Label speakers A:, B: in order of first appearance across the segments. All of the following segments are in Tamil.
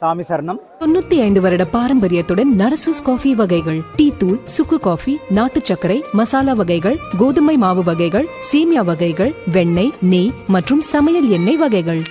A: சாமி சரணம்.
B: தொண்ணூத்தி ஐந்து வருட பாரம்பரியத்துடன் நரசூஸ் காஃபி வகைகள் டீ தூள் சுக்கு காஃபி நாட்டு சர்க்கரை மசாலா வகைகள் கோதுமை மாவு வகைகள் சேமியா வகைகள் வெண்ணெய் நெய் மற்றும் சமையல் எண்ணெய் வகைகள்.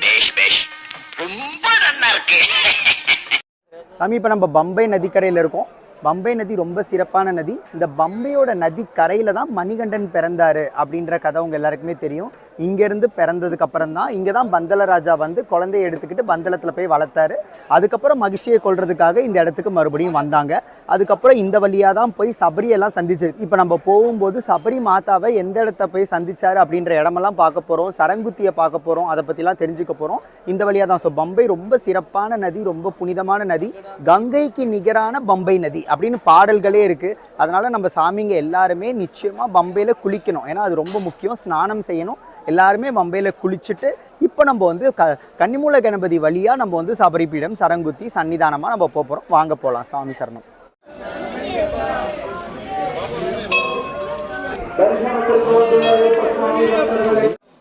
A: சாமி இப்போ நம்ம பம்பை நதிக்கரையில் இருக்கோம். பம்பை நதி ரொம்ப சிறப்பான நதி. இந்த பம்பையோட நதி கரையில் தான் மணிகண்டன் பிறந்தாரு அப்படின்ற கதை உங்கள் எல்லாருக்குமே தெரியும். இங்கேருந்து பிறந்ததுக்கு அப்புறம் தான் இங்கே தான் பந்தல ராஜா வந்து குழந்தைய எடுத்துக்கிட்டு பந்தலத்தில் போய் வளர்த்தாரு. அதுக்கப்புறம் மகிழ்ச்சியை கொள்றதுக்காக இந்த இடத்துக்கு மறுபடியும் வந்தாங்க. அதுக்கப்புறம் இந்த வழியாக தான் போய் சபரியெல்லாம் சந்திச்சு. இப்போ நம்ம போகும்போது சபரி மாதாவை எந்த இடத்த போய் சந்திச்சார் அப்படின்ற இடமெல்லாம் பார்க்க போகிறோம் சரங்குத்தியை பார்க்க போகிறோம் அதை பற்றிலாம் தெரிஞ்சுக்க போகிறோம் இந்த வழியாக தான். ஸோ பம்பை ரொம்ப சிறப்பான நதி ரொம்ப புனிதமான நதி. கங்கைக்கு நிகரான பம்பை நதி அப்படின்னு பாடல்களே இருக்குது அதனால் நம்ம சாமிங்க எல்லாருமே நிச்சயமாக பம்பையில் குளிக்கணும். ஏன்னா அது ரொம்ப முக்கியம். ஸ்நானம் செய்யணும். எல்லாருமே பம்பையில் குளிச்சுட்டு இப்போ நம்ம வந்து க கன்னிமூல கணபதி வழியாக நம்ம வந்து சபரிபீடம் சரங்குத்தி சன்னிதானமாக நம்ம போகிறோம் வாங்க போகலாம் சாமி சரணம்.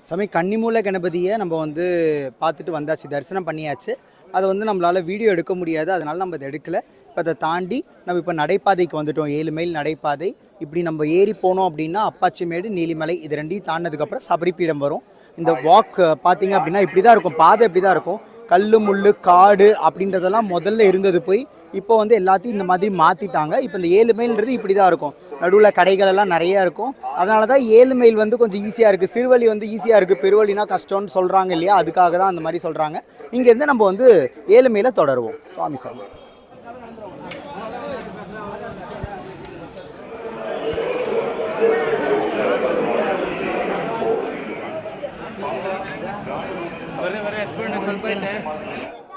A: சாமி கன்னிமூல கணபதியை நம்ம வந்து பார்த்துட்டு வந்தாச்சு. தரிசனம் பண்ணியாச்சு. அதை வந்து நம்மளால் வீடியோ எடுக்க முடியாது. அதனால் நம்ம அதை எடுக்கலை. இப்போ அதை தாண்டி நம்ம இப்போ நடைபாதைக்கு வந்துட்டோம். ஏழு மைல் நடைபாதை. இப்படி நம்ம ஏறி போனோம் அப்படின்னா அப்பாச்சிமேடு நீலிமலை இது ரெண்டையும் தாண்டினதுக்கப்புறம் சபரிப்பீடம் வரும். இந்த வாக் பார்த்தீங்க அப்படின்னா இப்படி தான் இருக்கும். பாதை இப்படி தான் இருக்கும். கல் முள் காடு அப்படின்றதெல்லாம் முதல்ல இருந்தது போய் இப்போ வந்து எல்லாத்தையும் இந்த மாதிரி மாற்றிட்டாங்க இப்போ இந்த ஏழு மைல்ன்றது இப்படி தான் இருக்கும். நடுவில் கடைகள் எல்லாம் நிறையா இருக்கும். அதனால தான் ஏழு மைல் வந்து கொஞ்சம் ஈஸியாக இருக்குது சிறுவழி வந்து ஈஸியாக இருக்குது பெருவழினா கஷ்டம்னு சொல்கிறாங்க இல்லையா? அதுக்காக தான் அந்த மாதிரி சொல்கிறாங்க இங்கேருந்து நம்ம வந்து ஏழு மைலை தொடருவோம். சுவாமி சாமி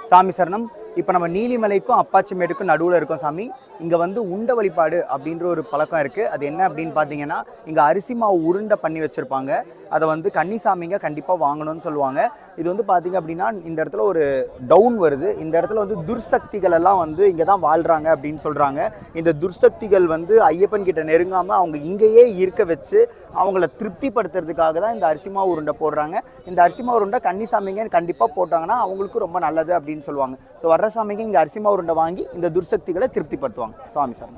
A: சாமி சரணம் இப்போ நம்ம நீலிமலைக்கும் அப்பாச்சிமேட்டுக்கும் நடுவில் இருக்கோம் சாமி. இங்கே வந்து உண்ட வழிபாடு அப்படின்ற ஒரு பழக்கம் இருக்குது அது என்ன அப்படின்னு பார்த்தீங்கன்னா இங்கே அரிசி மாவு உருண்டை பண்ணி வச்சுருப்பாங்க. அதை வந்து கன்னிசாமிங்க கண்டிப்பாக வாங்கணும்னு சொல்லுவாங்க. இது வந்து பார்த்தீங்க அப்படின்னா இந்த இடத்துல ஒரு டவுன் வருது. இந்த இடத்துல வந்து துர்சக்திகள் எல்லாம் வந்து இங்கே தான் வாழ்கிறாங்க அப்படின்னு சொல்கிறாங்க இந்த துர்சக்திகள் வந்து ஐயப்பன் கிட்ட நெருங்காமல் அவங்க இங்கேயே இருக்க வச்சு அவங்கள திருப்திப்படுத்துறதுக்காக தான் இந்த அரிசி மாவு உருண்டை போடுறாங்க. இந்த அரிசி மாவு உருண்டை கன்னிசாமிங்க கண்டிப்பாக போட்டாங்கன்னா அவங்களுக்கு ரொம்ப நல்லது அப்படின்னு சொல்லுவாங்க. ஸோ வர்ற சாமிங்க இங்கே அரிசி மாவு உருண்டை வாங்கி இந்த துர்சக்திகளை திருப்திப்படுத்துவாங்க. சுவாமி சாமி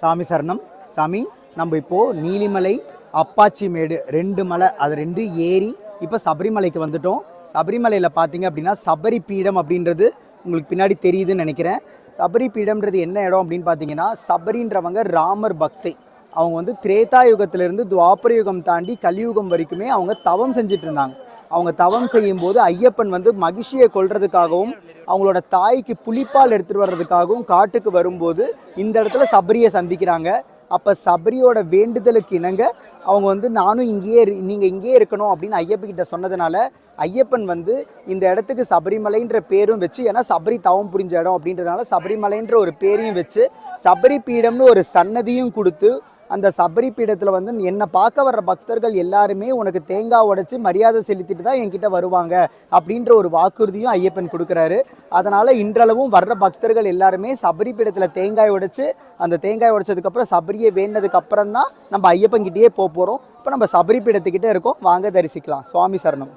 A: சாமி சரணம். சாமி நம்ம இப்போது நீலிமலை அப்பாச்சி மேடு ரெண்டு மலை அது ரெண்டு ஏரி. இப்போ சபரிமலைக்கு வந்துட்டோம். சபரிமலையில் பார்த்தீங்க அப்படின்னா சபரி பீடம் அப்படின்றது உங்களுக்கு பின்னாடி தெரியுதுன்னு நினைக்கிறேன். சபரி பீடம்ன்றது என்ன இடம் அப்படின்னு பார்த்தீங்கன்னா சபரின்றவங்க ராமர் பக்தை. அவங்க வந்து திரேதா யுகத்திலிருந்து துவாபர யுகம் தாண்டி கலியுகம் வரைக்குமே அவங்க தவம் செஞ்சுட்டு இருந்தாங்க. அவங்க தவம் செய்யும்போது ஐயப்பன் வந்து மகிழ்ச்சியை கொள்றதுக்காகவும் அவங்களோட தாய்க்கு புளிப்பால் எடுத்துகிட்டு வர்றதுக்காகவும் காட்டுக்கு வரும்போது இந்த இடத்துல சபரியை சந்திக்கிறாங்க. அப்போ சபரியோட வேண்டுதலுக்கு இணங்க அவங்க வந்து நானும் இங்கேயே இரு- இங்கேயே இருக்கணும் அப்படின்னு ஐயப்பக்கிட்ட சொன்னதுனால ஐயப்பன் வந்து இந்த இடத்துக்கு சபரிமலைன்ற பேரும் வச்சு ஏன்னா சபரி தவம் புரிஞ்ச இடம் அப்படின்றதுனால சபரிமலைன்ற ஒரு பேரையும் வச்சு சபரி பீடம்னு ஒரு சன்னதியும் கொடுத்து அந்த சபரி பீடத்தில் வந்து என்னை பார்க்க வர்ற பக்தர்கள் எல்லாருமே உனக்கு தேங்காய் உடைச்சி மரியாதை செலுத்திட்டு தான் என்கிட்ட வருவாங்க அப்படின்ற ஒரு வாக்குறுதியும் ஐயப்பன் கொடுக்குறாரு. அதனால் இன்றளவும் வர்ற பக்தர்கள் எல்லாருமே சபரி பீடத்தில் தேங்காய் உடைச்சு அந்த தேங்காய் உடைச்சதுக்கப்புறம் சபரியை வேண்டதுக்கு அப்புறம் தான் நம்ம ஐயப்பன் கிட்டேயே போக போகிறோம் இப்போ நம்ம சபரி பீடத்துக்கிட்டே இருக்கோம். வாங்க தரிசிக்கலாம். சுவாமி சரணம்.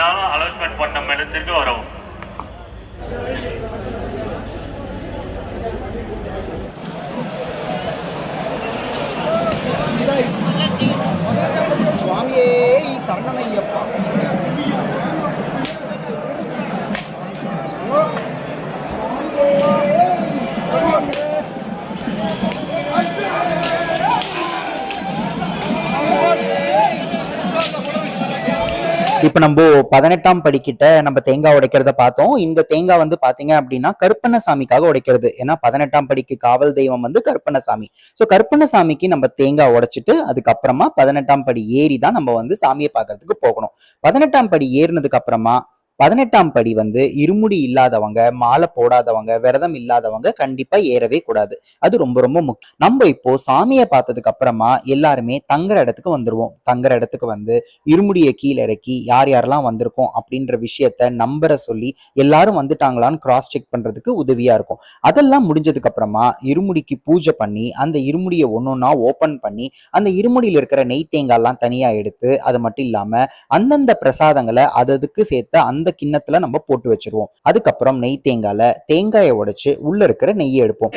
C: நானும் அலோன்ஸ்மெண்ட் பண்ண இடத்திற்கு வரவும்
A: சுவாமியே சரணமையப்பா. இப்போ நம்ம பதினெட்டாம் படிக்கிட்ட நம்ம தேங்காய் உடைக்கிறத பார்த்தோம். இந்த தேங்காய் வந்து பாத்தீங்க அப்படின்னா கருப்பண்ணசாமிக்காக உடைக்கிறது. ஏன்னா பதினெட்டாம் படிக்கு காவல் தெய்வம் வந்து கருப்பண்ணசாமி. ஸோ கருப்பண்ணசாமிக்கு நம்ம தேங்காய் உடைச்சிட்டு அதுக்கப்புறமா பதினெட்டாம் படி ஏறி தான் நம்ம வந்து சாமியை பார்க்கறதுக்கு போகணும். பதினெட்டாம் படி ஏறினதுக்கு அப்புறமா
D: பதினெட்டாம் படி வந்து இருமுடி இல்லாதவங்க மாலை போடாதவங்க விரதம் இல்லாதவங்க கண்டிப்பா ஏறவே கூடாது. அது ரொம்ப ரொம்ப முக்கியம். நம்ம இப்போ சாமியை பார்த்ததுக்கு அப்புறமா எல்லாருமே தங்குற இடத்துக்கு வந்துருவோம். தங்குற இடத்துக்கு வந்து இருமுடியை கீழே இறக்கி யார் யாரெல்லாம் வந்திருக்கோம் அப்படின்ற விஷயத்த நம்பரை சொல்லி எல்லாரும் வந்துட்டாங்களான்னு கிராஸ் செக் பண்றதுக்கு உதவியா இருக்கும். அதெல்லாம் முடிஞ்சதுக்கு அப்புறமா இருமுடிக்கு பூஜை பண்ணி அந்த இருமுடியை ஒன்னொன்னா ஓபன் பண்ணி அந்த இருமுடியில் இருக்கிற நெய் தேங்காய்லாம் தனியா எடுத்து அது மட்டும் இல்லாம அந்தந்த பிரசாதங்களை அது அதுக்கு சேர்த்த அந்த கிண்ணத்துல நம்ம போட்டு வச்சிருவோம். அதுக்கப்புறம் நெய் தேங்காயில தேங்காயை உடைச்சு உள்ள இருக்கிற நெய்யை எடுப்போம்.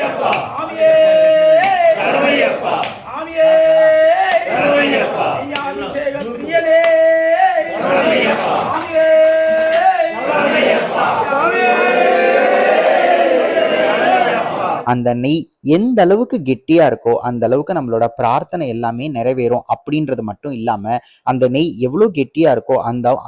D: அந்த நெய் எந்த அளவுக்கு கெட்டியா இருக்கோ அந்த அளவுக்கு நம்மளோட பிரார்த்தனை எல்லாமே நிறைவேறும் அப்படின்றது மட்டும் இல்லாம அந்த நெய் எவ்வளவு கெட்டியா இருக்கோ அந்த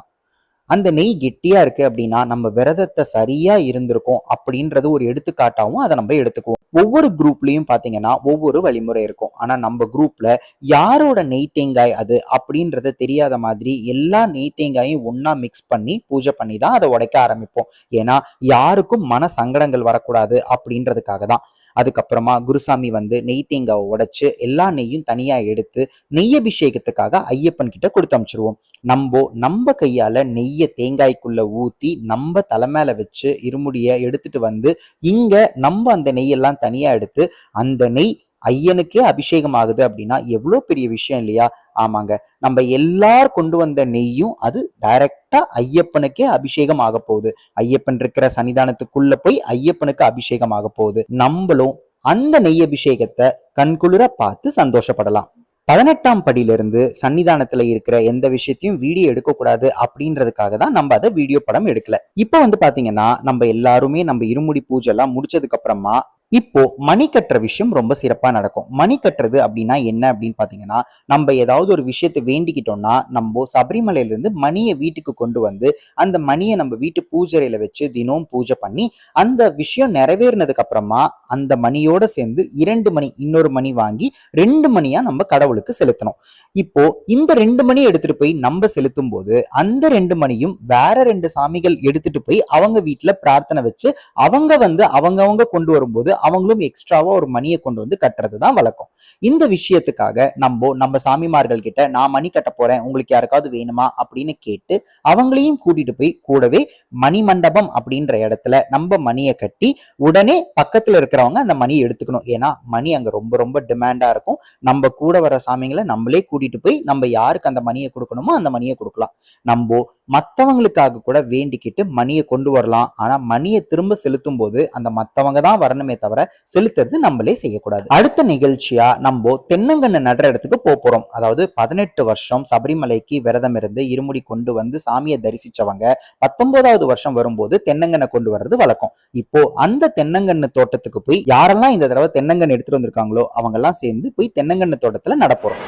D: அந்த நெய் கெட்டியா இருக்கு அப்படின்னா நம்ம விரதத்தை சரியா இருந்திருக்கோம் அப்படின்றது ஒரு எடுத்துக்காட்டாவும் அதை நம்ம எடுத்துக்குவோம். ஒவ்வொரு குரூப்லயும் பாத்தீங்கன்னா ஒவ்வொரு வழிமுறை இருக்கும். ஆனா நம்ம குரூப்ல யாரோட நெய் தேங்காய் அது அப்படின்றத தெரியாத மாதிரி எல்லா நெய் தேங்காயும் ஒன்னா மிக்ஸ் பண்ணி பூஜை பண்ணி தான் அதை உடைக்க ஆரம்பிப்போம். ஏன்னா யாருக்கும் மன சங்கடங்கள் வரக்கூடாது அப்படின்றதுக்காக தான் அதுக்கப்புறமா குருசாமி வந்து நெய் தேங்காவை உடைச்சு எல்லா நெய்யும் தனியா எடுத்து நெய் அபிஷேகத்துக்காக ஐயப்பன் கிட்ட கொடுத்து அனுப்பிச்சிருவோம் நம்ம நம்ம கையால நெய்யை தேங்காய்க்குள்ள ஊத்தி நம்ம தலை மேல வச்சு இருமுடிய எடுத்துட்டு வந்து இங்க நம்ம அந்த நெய்யெல்லாம் தனியா எடுத்து அந்த நெய் ஐயனுக்கே அபிஷேகம் ஆகுது அப்படின்னா எவ்வளோ பெரிய விஷயம் இல்லையா? ஆமாங்க. நம்ம எல்லார் கொண்டு வந்த நெய்யும் அது டைரக்டா ஐயப்பனுக்கே அபிஷேகம் ஆக போகுது. ஐயப்பன் இருக்கிற சன்னிதானத்துக்குள்ள போய் ஐயப்பனுக்கு அபிஷேகம் ஆக போகுது. நம்மளும் அந்த நெய் அபிஷேகத்தை கண்குளிர பார்த்து சந்தோஷப்படலாம். பதினெட்டாம் படியிலிருந்து சன்னிதானத்துல இருக்கிற எந்த விஷயத்தையும் வீடியோ எடுக்கக்கூடாது அப்படின்றதுக்காக தான் நம்ம அதை வீடியோ படம் எடுக்கல. இப்போ வந்து பாத்தீங்கன்னா நம்ம எல்லாருமே நம்ம இருமுடி பூஜை எல்லாம் முடிச்சதுக்கு அப்புறமா இப்போ மணி கட்டுற விஷயம் ரொம்ப சிறப்பா நடக்கும். மணி கட்டுறது அப்படின்னா என்ன அப்படின்னு பாத்தீங்கன்னா நம்ம ஏதாவது ஒரு விஷயத்தை வேண்டிக்கிட்டோம்னா நம்ம சபரிமலையில இருந்து மணியை வீட்டுக்கு கொண்டு வந்து அந்த மணியை நம்ம வீட்டு பூஜையில வச்சு தினமும் பூஜை பண்ணி அந்த விஷயம் நிறைவேறினதுக்கு அப்புறமா அந்த மணியோட சேர்ந்து இரண்டு மணி இன்னொரு மணி வாங்கி ரெண்டு மணியா நம்ம கடவுளுக்கு செலுத்தணும். இப்போ இந்த ரெண்டு மணி எடுத்துட்டு போய் நம்ம செலுத்தும் போது அந்த ரெண்டு மணியும் வேற ரெண்டு சாமிகள் எடுத்துட்டு போய் அவங்க வீட்டுல பிரார்த்தனை வச்சு அவங்க வந்து அவங்கவங்க கொண்டு வரும்போது அவங்களும் எக்ஸ்ட்ராவா ஒரு மணியை கொண்டு வந்து கட்டுறது தான் வழக்கம். இந்த விஷயத்துக்காக நம்ம நம்ம சாமிமார்கள் கிட்ட நான் மணி கட்ட போறேன் உங்களுக்கு யாருக்காவது வேணுமா அப்படின்னு கேட்டு அவங்களையும் கூட்டிட்டு போய் கூடவே மணி மண்டபம் அப்படின்ற இடத்துல நம்ம மணியை கட்டி உடனே பக்கத்துல இருக்கிறவங்க அந்த மணியை எடுத்துக்கணும். ஏன்னா மணி அங்க ரொம்ப ரொம்ப டிமாண்டா இருக்கும். நம்ம கூட வர சாமிங்களை நம்மளே கூட்டிட்டு போய் நம்ம யாருக்கு அந்த மணியை கொடுக்கணுமோ அந்த மணியை கொடுக்கலாம். நம்ம மத்தவங்களுக்காக கூட வேண்டிக்கிட்டு மணியை கொண்டு வரலாம். ஆனா மணியை திரும்ப செலுத்தும் போது அந்த மத்தவங்க தான் வரணுமே தவிர செலுத்துறது நம்மளே செய்யக்கூடாது. அடுத்த நிகழ்ச்சியா நம்ம தென்னங்கண்ணு நடுற இடத்துக்கு போறோம். அதாவது பதினெட்டு வருஷம் சபரிமலைக்கு விரதம் இருந்து இருமுடி கொண்டு வந்து சாமியை தரிசிச்சவங்க பத்தொன்பதாவது வருஷம் வரும்போது தென்னங்கண்ணை கொண்டு வர்றது வழக்கம். இப்போ அந்த தென்னங்கண்ணு தோட்டத்துக்கு போய் யாரெல்லாம் இந்த தடவை தென்னங்கண்ணு எடுத்துட்டு வந்திருக்காங்களோ அவங்க எல்லாம் சேர்ந்து போய் தென்னங்கண்ணு தோட்டத்துல நடப்போறோம்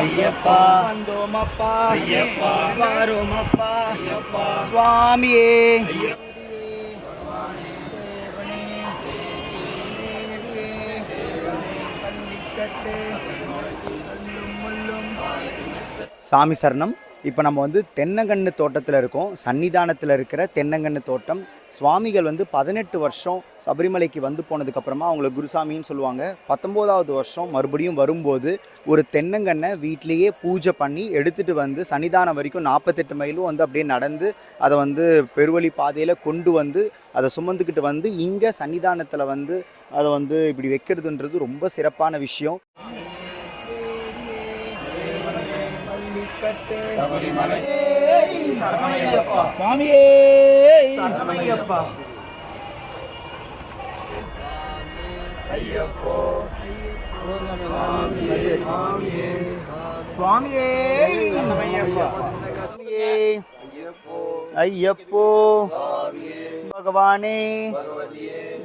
A: ஐயப்பா. வாரோமப்பா. ஐயப்பா. சுவாமியே. சாமி சரணம். இப்போ நம்ம வந்து தென்னங்கன்று தோட்டத்தில் இருக்கோம். சன்னிதானத்தில் இருக்கிற தென்னங்கன்று தோட்டம். சுவாமிகள் வந்து பதினெட்டு வருஷம் சபரிமலைக்கு வந்து போனதுக்கப்புறமா அவங்கள குருசாமின்னு சொல்லுவாங்க. பத்தொம்போதாவது வருஷம் மறுபடியும் வரும்போது ஒரு தென்னங்கண்ணை வீட்டிலையே பூஜை பண்ணி எடுத்துகிட்டு வந்து சன்னிதானம் வரைக்கும் நாற்பத்தெட்டு மைலும் வந்து அப்படியே நடந்து அதை வந்து பெருவழி பாதையில் கொண்டு வந்து அதை சுமந்துக்கிட்டு வந்து இங்கே சன்னிதானத்தில் வந்து அதை வந்து இப்படி வைக்கிறதுன்றது ரொம்ப சிறப்பான விஷயம். சுவாமியே சரணமையப்பா சுவாமியே சுவாமியே ஐயப்போ. பகவானே.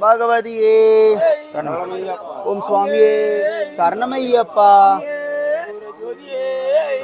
A: பகவதியே. சரணம். ஓம் சுவாமியே சரணமையப்பா.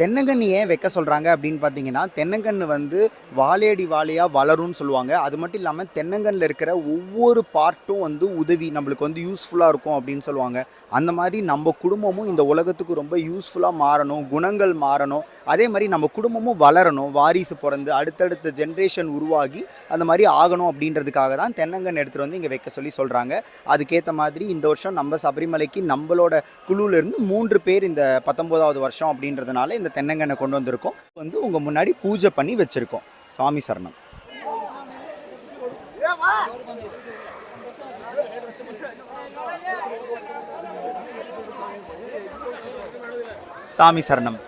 A: தென்னங்கன்று ஏன் வைக்க சொல்கிறாங்க அப்படின்னு பார்த்தீங்கன்னா தென்னங்கன்று வந்து வாழையடி வாழையாக வளரும்னு சொல்லுவாங்க. அது மட்டும் இல்லாமல் தென்னங்கன்றில் இருக்கிற ஒவ்வொரு பார்ட்டும் வந்து உதவி நம்மளுக்கு வந்து யூஸ்ஃபுல்லாக இருக்கும் அப்படின்னு சொல்லுவாங்க. அந்த மாதிரி நம்ம குடும்பமும் இந்த உலகத்துக்கு ரொம்ப யூஸ்ஃபுல்லாக மாறணும் குணங்கள் மாறணும். அதே மாதிரி நம்ம குடும்பமும் வளரணும் வாரிசு பிறந்து அடுத்தடுத்த ஜென்ரேஷன் உருவாகி அந்த மாதிரி ஆகணும் அப்படின்றதுக்காக தான் தென்னங்கன்று எடுத்துகிட்டு வந்து இங்கே வைக்க சொல்லி சொல்கிறாங்க அதுக்கேற்ற மாதிரி இந்த வருஷம் நம்ம சபரிமலைக்கு நம்மளோட குழுவிலேருந்து மூன்று பேர் இந்த பத்தொம்போதாவது வருஷம் அப்படின்றதுனால இந்த தென்னங்கன்னை கொண்டு வந்திருக்கோம். வந்து உங்கள் முன்னாடி பூஜை பண்ணி வச்சுருக்கோம். சாமி சரணம். சாமி சரணம்.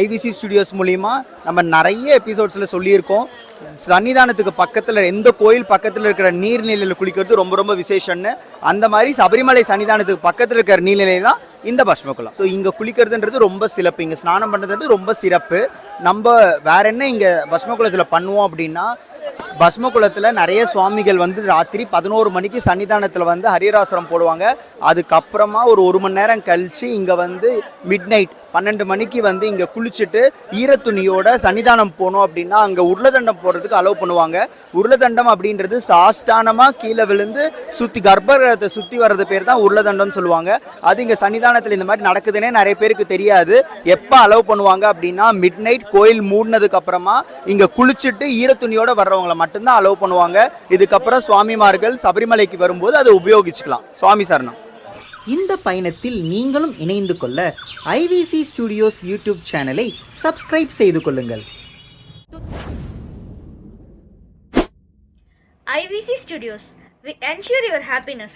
A: ஐவிசி ஸ்டுடியோஸ் மூலிமா நம்ம நிறைய எபிசோட்ஸில் சொல்லியிருக்கோம். சன்னிதானத்துக்கு பக்கத்தில் எந்த கோயில் பக்கத்தில் இருக்கிற நீர்நிலையில் குளிக்கிறது ரொம்ப ரொம்ப விசேஷம்னு. அந்த மாதிரி சபரிமலை சன்னிதானத்துக்கு பக்கத்தில் இருக்கிற நீர்நிலை தான் இந்த பஸ்மகுளம் ஸோ இங்கே குளிக்கிறதுன்றது ரொம்ப சிறப்பு. இங்கே ஸ்நானம் பண்ணுறது ரொம்ப சிறப்பு. நம்ம வேற என்ன இங்கே பஸ்மகுளத்தில் பண்ணுவோம் அப்படின்னா பஸ்மகுளத்தில் நிறைய சுவாமிகள் வந்து ராத்திரி பதினோரு மணிக்கு சன்னிதானத்தில் வந்து ஹரிராசனம் போடுவாங்க. அதுக்கப்புறமா ஒரு ஒரு மணி நேரம் கழித்து இங்கே வந்து மிட் நைட் பன்னெண்டு மணிக்கு வந்து இங்கே குளிச்சுட்டு ஈரத்துணியோட சன்னிதானம் போனோம் அப்படின்னா அங்கே உருளதண்டம் போடுறதுக்கு அலோவ் பண்ணுவாங்க. உருளதண்டம் அப்படின்றது சாஷ்டானமாக கீழே விழுந்து சுற்றி கர்ப்பகிரகத்தை சுற்றி வர்றது பேர் தான் உருளதண்டம்னு சொல்லுவாங்க. அது இங்கே சன்னிதானத்தில் இந்த மாதிரி நடக்குதுன்னே நிறைய பேருக்கு தெரியாது. எப்போ அலோவ் பண்ணுவாங்க அப்படின்னா மிட் நைட் கோயில் மூடினதுக்கு அப்புறமா இங்கே குளிச்சுட்டு ஈரத்துணியோட வர்றவங்கள மட்டும்தான் அலோவ் பண்ணுவாங்க இதுக்கப்புறம் சுவாமிமார்கள் சபரிமலைக்கு வரும்போது அதை உபயோகிச்சுக்கலாம் சுவாமி சரணம்
D: இந்த பயணத்தில் நீங்களும் இணைந்து கொள்ள ஐவிசி ஸ்டுடியோஸ் யூடியூப் சேனலை சப்ஸ்கிரைப் செய்து கொள்ளுங்கள்
E: IVC Studios. We ensure your happiness.